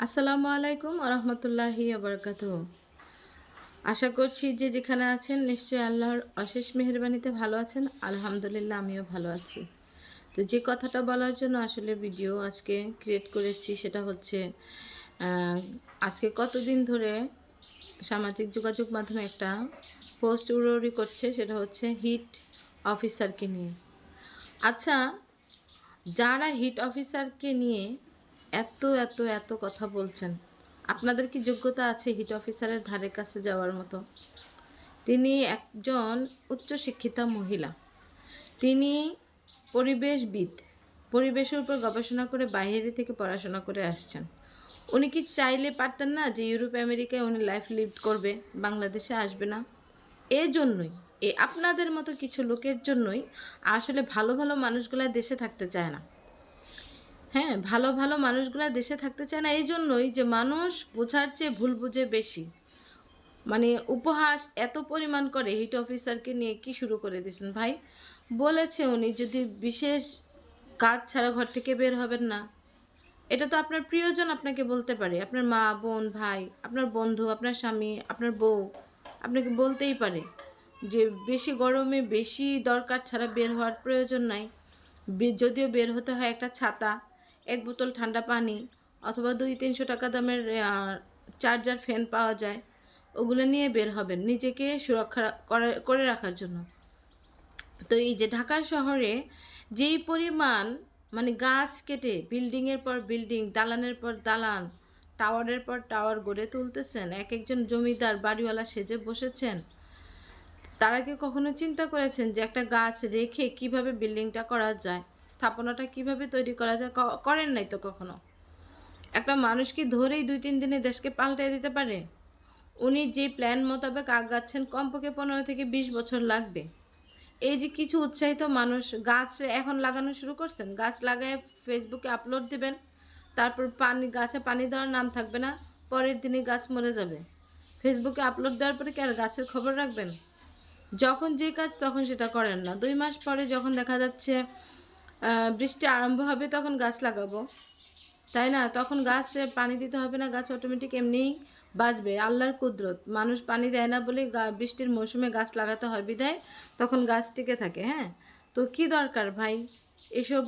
আসসালামু আলাইকুম আরহামতুল্লাহি আবরকাত আশা করছি যে যেখানে আছেন নিশ্চয়ই আল্লাহর অশেষ মেহরবানিতে ভালো আছেন। আলহামদুলিল্লাহ আমিও ভালো আছি। তো যে কথাটা বলার জন্য আসলে ভিডিও আজকে ক্রিয়েট করেছি সেটা হচ্ছে আজকে কতদিন ধরে সামাজিক যোগাযোগ মাধ্যমে একটা পোস্ট উড়ি করছে সেটা হচ্ছে হিট অফিসারকে নিয়ে। আচ্ছা যারা হিট অফিসারকে নিয়ে এত এত এত কথা বলছেন। আপনাদের কি যোগ্যতা আছে হিট অফিসারের ধারে কাছে যাওয়ার মতো? তিনি একজন উচ্চশিক্ষিতা মহিলা। তিনি পরিবেশবিদ। পরিবেশের উপর গবেষণা করে বাইরে থেকে পড়াশোনা করে আসছেন। উনি কি চাইলে পারতেন না যে ইউরোপ, আমেরিকায় উনি লাইফ লিড করবে, বাংলাদেশে আসবে না? এই জন্যই এ আপনাদের মতো কিছু লোকের জন্যই আসলে ভালো ভালো মানুষগুলা দেশে থাকতে চায় না। হ্যাঁ ভালো ভালো মানুষগুলা দেশে থাকতে চায় না এই জন্যই যে মানুষ বোঝার চেয়ে ভুল বুঝে বেশি। মানে উপহাস এত পরিমাণ করে হিট অফিসারকে নিয়ে কি শুরু করে দিয়েছেন ভাই? বলেছে উনি, যদি বিশেষ কাজ ছাড়া ঘর থেকে বের হবেন না। এটা তো আপনার প্রিয়জন আপনাকে বলতে পারে। আপনার মা, বোন, ভাই, আপনার বন্ধু, আপনার স্বামী, আপনার বউ, আপনাকে বলতেই পারে যে বেশি গরমে বেশি দরকার ছাড়া বের হওয়ার প্রয়োজন নাই। যদিও বের হতে হয় একটা ছাতা এক বোতল ঠান্ডা পানি অথবা দুই তিনশো টাকা দামের চার্জার, ফ্যান পাওয়া যায়। ওগুলো নিয়ে বের হবেন নিজেকে সুরক্ষা করে- রাখার জন্য। তো এই যে ঢাকা শহরে যেই পরিমাণ মানে গাছ কেটে বিল্ডিংয়ের পর বিল্ডিং, দালানের পর দালান, টাওয়ারের পর টাওয়ার গড়ে তুলতেছেন, এক একজন জমিদার, বাড়িওয়ালা সেজে বসেছেন, তারা কি কখনো চিন্তা করেছেন যে একটা গাছ রেখে কীভাবে বিল্ডিংটা করা যায়? স্থাপনাটা কীভাবে তৈরি করা যায়? করেন নাই তো কখনো? একটা মানুষ কি ধরেই দুই তিন দিনে দেশকে পাল্টে দিতে পারে। উনি যে প্ল্যান মোতাবেক আগাচ্ছেন কমপক্ষে পনেরো থেকে বিশ বছর লাগবে। এই যে কিছু উৎসাহিত মানুষ গাছ এখন লাগানো শুরু করছেন, গাছ লাগায় ফেসবুকে আপলোড দিবেন, তারপর পানি, গাছে পানি দেওয়ার নাম থাকবে না, পরের দিনে গাছ মরে যাবে। ফেসবুকে আপলোড দেওয়ার পরে কি আর গাছের খবর রাখবেন? যখন যে কাজ, তখন সেটা করেন না। দুই মাস পরে যখন দেখা যাচ্ছে বৃষ্টি আরম্ভ হবে তখন গাছ লাগাবো। তাই না? তখন গাছ পানি দিতে হবে না, গাছ অটোমেটিক এমনিই বাঁচবে। আল্লাহর কুদরত। মানুষ পানি দেয় না বলে বৃষ্টির মৌসুমে গাছ লাগাতে হয় বিদায় তখন গাছ টিকে থাকে হ্যাঁ? তো কি দরকার ভাই? এসব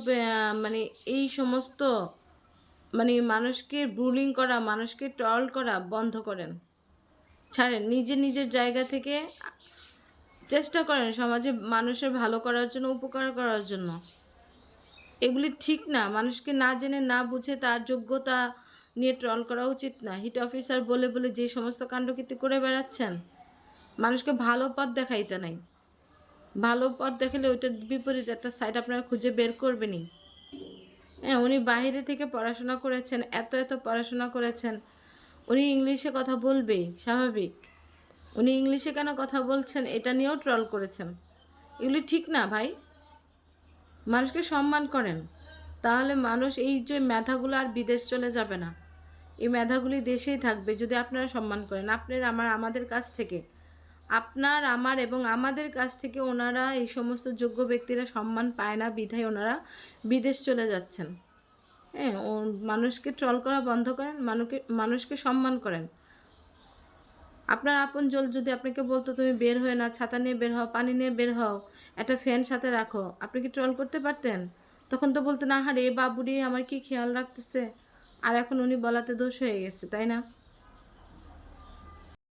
মানে এই সমস্ত মানে মানুষকে ব্রুলিং করা, মানুষকে ট্রল করা বন্ধ করেন। ছাড়েন, নিজে নিজের জায়গা থেকে চেষ্টা করেন সমাজে মানুষের ভালো করার জন্য, উপকার করার জন্য। এগুলি ঠিক না। মানুষকে না জেনে, না বুঝে তার যোগ্যতা নিয়ে ট্রল করা উচিত না। হিট অফিসার বলে বলে যে সমস্ত কাণ্ডকীর্তি করে বেড়াচ্ছেন, মানুষকে ভালো পথ দেখাইতে নাই। ভালো পথ দেখালে ওইটার বিপরীত একটা সাইড আপনারা খুঁজে বের করবেনই। হ্যাঁ উনি বাইরে থেকে পড়াশোনা করেছেন, এত এত পড়াশোনা করেছেন। উনি ইংলিশে কথা বলবেই, স্বাভাবিক। উনি ইংলিশে কেন কথা বলছেন, এটা নিয়েও ট্রল করেছেন। এগুলি ঠিক না ভাই? মানুষকে সম্মান করেন, তাহলে মানুষ এই যে মেধাগুলো আর বিদেশ চলে যাবে না। এই মেধাগুলি দেশেই থাকবে যদি আপনারা সম্মান করেন। আপনার আমার, আমাদের কাছ থেকে, আপনার, আমার এবং আমাদের কাছ থেকে ওনারা, এই সমস্ত যোগ্য ব্যক্তিরা সম্মান পায় না, বিধায় ওনারা বিদেশ চলে যাচ্ছেন। হ্যাঁ মানুষকে ট্রল করা বন্ধ করেন মানুষকে মানুষকে সম্মান করেন। আপনার আপন জল যদি আপনাকে বলতো, তুমি বের হয়ে না ছাতা নিয়ে বের হও, পানি নিয়ে বের হও, একটা ফ্যান সাথে রাখো। আপনি কি ট্রল করতে পারতেন? তখন তো বলতেন, আহারে, বাবুরি, আমার কি খেয়াল রাখতেছে? আর এখন উনি বলাতে দোষ হয়ে গেছে, তাই না?